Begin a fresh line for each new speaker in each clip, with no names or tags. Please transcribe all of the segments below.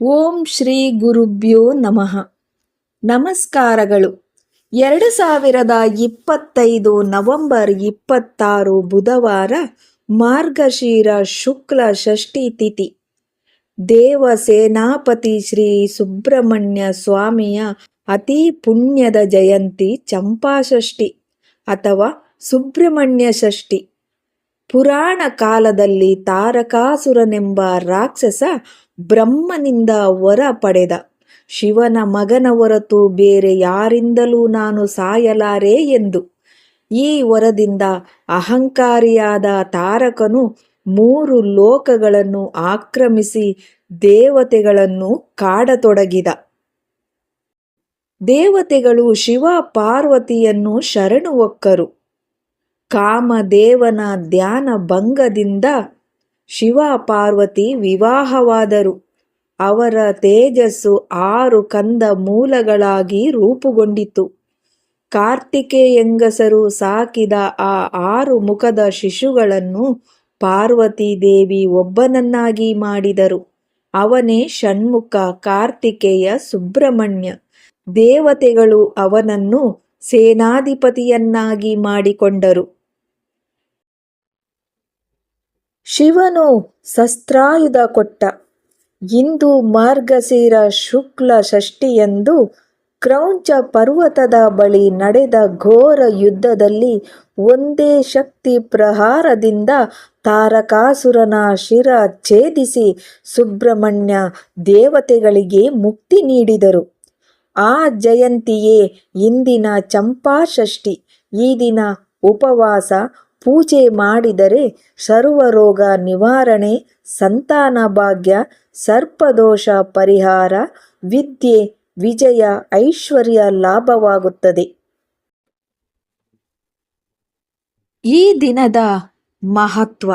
ಓಂ ಶ್ರೀ ಗುರುಭ್ಯೋ ನಮಃ. ನಮಸ್ಕಾರಗಳು. ಎರಡು ಸಾವಿರದ ಇಪ್ಪತ್ತೈದು ನವೆಂಬರ್ ಇಪ್ಪತ್ತಾರು ಬುಧವಾರ ಮಾರ್ಗಶೀರ ಶುಕ್ಲ ಷಷ್ಠಿ ತಿಥಿ. ದೇವ ಸೇನಾಪತಿ ಶ್ರೀ ಸುಬ್ರಹ್ಮಣ್ಯ ಸ್ವಾಮಿಯ ಅತಿ ಪುಣ್ಯದ ಜಯಂತಿ ಚಂಪಾಷಷ್ಠಿ ಅಥವಾ ಸುಬ್ರಹ್ಮಣ್ಯ ಷಷ್ಠಿ. ಪುರಾಣ ಕಾಲದಲ್ಲಿ ತಾರಕಾಸುರನೆಂಬ ರಾಕ್ಷಸ ಬ್ರಹ್ಮನಿಂದ ವರ ಪಡೆದ. ಶಿವನ ಮಗನ ಹೊರತು ಬೇರೆ ಯಾರಿಂದಲೂ ನಾನು ಸಾಯಲಾರೆ ಎಂದು. ಈ ವರದಿಂದ ಅಹಂಕಾರಿಯಾದ ತಾರಕನು ಮೂರು ಲೋಕಗಳನ್ನು ಆಕ್ರಮಿಸಿ ದೇವತೆಗಳನ್ನು ಕಾಡತೊಡಗಿದ. ದೇವತೆಗಳು ಶಿವ ಪಾರ್ವತಿಯನ್ನು ಶರಣು ಒಕ್ಕರು. ಕಾಮದೇವನ ಧ್ಯಾನ ಭಂಗದಿಂದ ಶಿವ ಪಾರ್ವತಿ ವಿವಾಹವಾದರು. ಅವರ ತೇಜಸ್ಸು ಆರು ಕಂದ ಮೂಲಗಳಾಗಿ ರೂಪುಗೊಂಡಿತು. ಕಾರ್ತಿಕೇಯಂಗಸರು ಸಾಕಿದ ಆ ಆರು ಮುಖದ ಶಿಶುಗಳನ್ನು ಪಾರ್ವತಿ ದೇವಿ ಒಬ್ಬನನ್ನಾಗಿ ಮಾಡಿದರು. ಅವನೇ ಷಣ್ಮುಖ ಕಾರ್ತಿಕೇಯ ಸುಬ್ರಹ್ಮಣ್ಯ. ದೇವತೆಗಳು ಅವನನ್ನು ಸೇನಾಧಿಪತಿಯನ್ನಾಗಿ ಮಾಡಿಕೊಂಡರು. ಶಿವನು ಶಸ್ತ್ರಾಯುಧ ಕೊಟ್ಟ. ಇಂದು ಮಾರ್ಗಶಿರ ಶುಕ್ಲ ಷಷ್ಠಿಯಂದು ಕ್ರೌಂಚ ಪರ್ವತದ ಬಳಿ ನಡೆದ ಘೋರ ಯುದ್ಧದಲ್ಲಿ ಒಂದೇ ಶಕ್ತಿ ಪ್ರಹಾರದಿಂದ ತಾರಕಾಸುರನ ಶಿರ ಛೇದಿಸಿ ಸುಬ್ರಹ್ಮಣ್ಯ ದೇವತೆಗಳಿಗೆ ಮುಕ್ತಿ ನೀಡಿದರು. ಆ ಜಯಂತಿಯೇ ಇಂದಿನ ಚಂಪಾಷಷ್ಠಿ ಈ ದಿನ ಉಪವಾಸ ಪೂಜೆ ಮಾಡಿದರೆ ಸರ್ವರೋಗ ನಿವಾರಣೆ, ಸಂತಾನ ಭಾಗ್ಯ, ಸರ್ಪದೋಷ ಪರಿಹಾರ, ವಿದ್ಯೆ, ವಿಜಯ, ಐಶ್ವರ್ಯ ಲಾಭವಾಗುತ್ತದೆ. ಈ ದಿನದ ಮಹತ್ವ.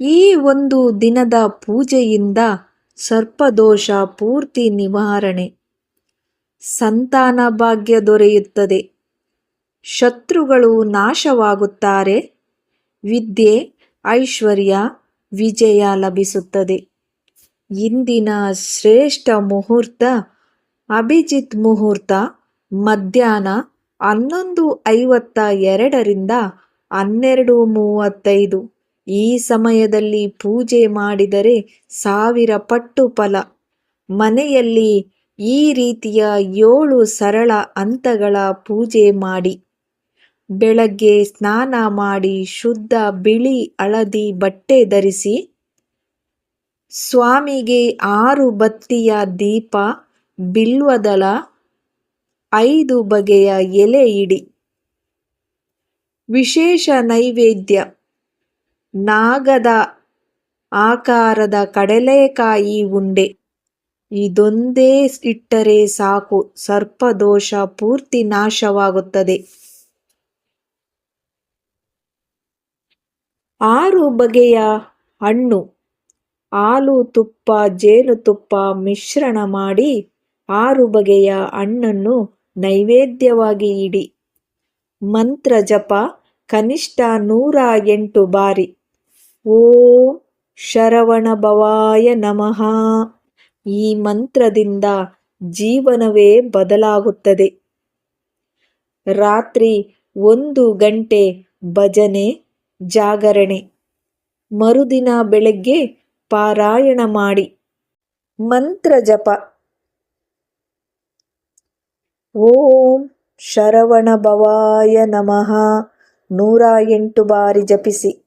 ಈ ಒಂದು ದಿನದ ಪೂಜೆಯಿಂದ ಸರ್ಪದೋಷ ಪೂರ್ತಿ ನಿವಾರಣೆ. ಸಂತಾನ ಭಾಗ್ಯ ದೊರೆಯುತ್ತದೆ. ಶತ್ರುಗಳು ನಾಶವಾಗುತ್ತಾರೆ. ವಿದ್ಯೆ, ಐಶ್ವರ್ಯ, ವಿಜಯ ಲಭಿಸುತ್ತದೆ. ಇಂದಿನ ಶ್ರೇಷ್ಠ ಮುಹೂರ್ತ, ಅಭಿಜಿತ್ ಮುಹೂರ್ತ, ಮಧ್ಯಾಹ್ನ ಹನ್ನೊಂದು ಐವತ್ತ ಎರಡರಿಂದ ಹನ್ನೆರಡು ಮೂವತ್ತೈದು. ಈ ಸಮಯದಲ್ಲಿ ಪೂಜೆ ಮಾಡಿದರೆ ಸಾವಿರ ಪಟ್ಟು ಫಲ. ಮನೆಯಲ್ಲಿ ಈ ರೀತಿಯ ಏಳು ಸರಳ ಹಂತಗಳ ಪೂಜೆ ಮಾಡಿ. ಬೆಳಗ್ಗೆ ಸ್ನಾನ ಮಾಡಿ ಶುದ್ಧ ಬಿಳಿ ಹಳದಿ ಬಟ್ಟೆ ಧರಿಸಿ ಸ್ವಾಮಿಗೆ ಆರು ಬತ್ತಿಯ ದೀಪ, ಬಿಲ್ವದಳ, ಐದು ಬಗೆಯ ಎಲೆ ಇಡಿ. ವಿಶೇಷ ನೈವೇದ್ಯ. ನಾಗದ ಆಕಾರದ ಕಡಲೆಕಾಯಿ ಉಂಡೆ. ಇದೊಂದೇ ಇಟ್ಟರೆ ಸಾಕು. ಸರ್ಪದೋಷ ಪೂರ್ತಿ ನಾಶವಾಗುತ್ತದೆ. ಆರು ಬಗೆಯ ಹಣ್ಣು. ಹಾಲು ತುಪ್ಪ ಜೇನುತುಪ್ಪ ಮಿಶ್ರಣ ಮಾಡಿ ಆರು ಬಗೆಯ ಹಣ್ಣನ್ನು ನೈವೇದ್ಯವಾಗಿ ಇಡಿ. ಮಂತ್ರ ಜಪ ಕನಿಷ್ಠ ನೂರ ಎಂಟು ಬಾರಿ. ಓಂ ಶರವಣ ಭವಾಯ ನಮಃ. ಈ ಮಂತ್ರದಿಂದ ಜೀವನವೇ ಬದಲಾಗುತ್ತದೆ. ರಾತ್ರಿ ಒಂದು ಗಂಟೆ ಭಜನೆ ಜಾಗರಣೆ. ಮರುದಿನ ಬೆಳಗ್ಗೆ ಪಾರಾಯಣ ಮಾಡಿ. ಮಂತ್ರ ಜಪ. ಓಂ ಶರವಣ ಭವಾಯ ನಮಃ. ನೂರ ಎಂಟು ಬಾರಿ ಜಪಿಸಿ.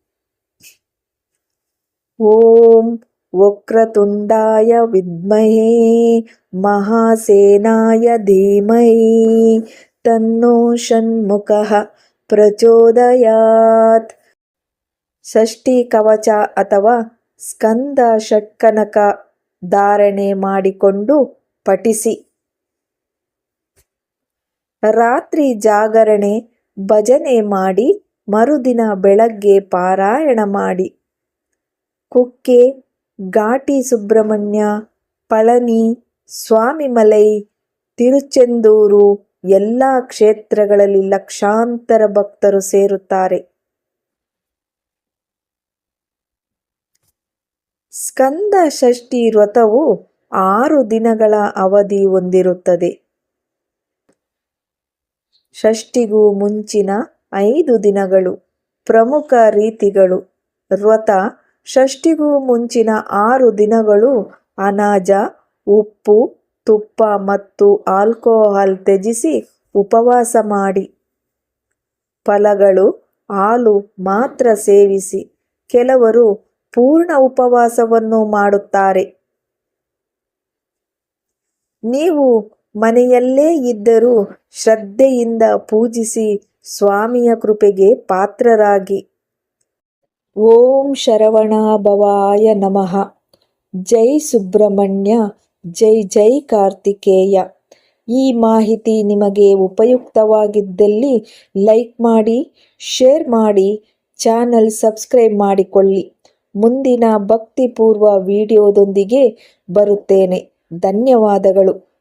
ಓಂ ವಕ್ರತುಂಡಾಯ ವಿದ್ಮಹೇ. ಮಹಾಸೇನಾಯ ಧೀಮಹಿ. ತನ್ನೋ ಷಣ್ಮುಖ ಪ್ರಚೋದಯಾತ್. ಷಷ್ಠಿ ಕವಚ ಅಥವಾ ಸ್ಕಂದ ಷಟ್ಕನಕ ಧಾರಣೆ ಮಾಡಿಕೊಂಡು ಪಠಿಸಿ. ರಾತ್ರಿ ಜಾಗರಣೆ, ಭಜನೆ ಮಾಡಿ, ಮರುದಿನ ಬೆಳಗ್ಗೆ ಪಾರಾಯಣ ಮಾಡಿ. ಕುಕ್ಕೆ, ಘಾಟಿ ಸುಬ್ರಹ್ಮಣ್ಯ, ಪಳನಿ ಸ್ವಾಮಿಮಲೈ ತಿರುಚೆಂದೂರು, ಎಲ್ಲ ಕ್ಷೇತ್ರಗಳಲ್ಲಿ ಲಕ್ಷಾಂತರ ಭಕ್ತರು ಸೇರುತ್ತಾರೆ. ಸ್ಕಂದ ಷಷ್ಠಿ ವ್ರತವು ಆರು ದಿನಗಳ ಅವಧಿ ಹೊಂದಿರುತ್ತದೆ. ಷಷ್ಠಿಗೂ ಮುಂಚಿನ ಐದು ದಿನಗಳು ಪ್ರಮುಖ ರೀತಿಗಳು. ವ್ರತ ಷಷ್ಠಿಗೂ ಮುಂಚಿನ ಆರು ದಿನಗಳು ಅನಾಜ, ಉಪ್ಪು, ತುಪ್ಪ ಮತ್ತು ಆಲ್ಕೋಹಾಲ್ ತ್ಯಜಿಸಿ ಉಪವಾಸ ಮಾಡಿ. ಫಲಗಳು ಹಾಲು ಮಾತ್ರ ಸೇವಿಸಿ. ಕೆಲವರು ಪೂರ್ಣ ಉಪವಾಸವನ್ನು ಮಾಡುತ್ತಾರೆ. ನೀವು ಮನೆಯಲ್ಲೇ ಇದ್ದರೂ ಶ್ರದ್ಧೆಯಿಂದ ಪೂಜಿಸಿ ಸ್ವಾಮಿಯ ಕೃಪೆಗೆ ಪಾತ್ರರಾಗಿ. ಓಂ ಶರವಣಾಭವಾಯ ನಮಃ. ಜೈ ಸುಬ್ರಹ್ಮಣ್ಯ, ಜೈ ಜೈ ಕಾರ್ತಿಕೇಯ. ಈ ಮಾಹಿತಿ ನಿಮಗೆ ಉಪಯುಕ್ತವಾಗಿದ್ದಲ್ಲಿ ಲೈಕ್ ಮಾಡಿ, ಶೇರ್ ಮಾಡಿ, ಚಾನಲ್ ಸಬ್ಸ್ಕ್ರೈಬ್ ಮಾಡಿಕೊಳ್ಳಿ. ಮುಂದಿನ ಭಕ್ತಿಪೂರ್ವ ವಿಡಿಯೋದೊಂದಿಗೆ ಬರುತ್ತೇನೆ. ಧನ್ಯವಾದಗಳು.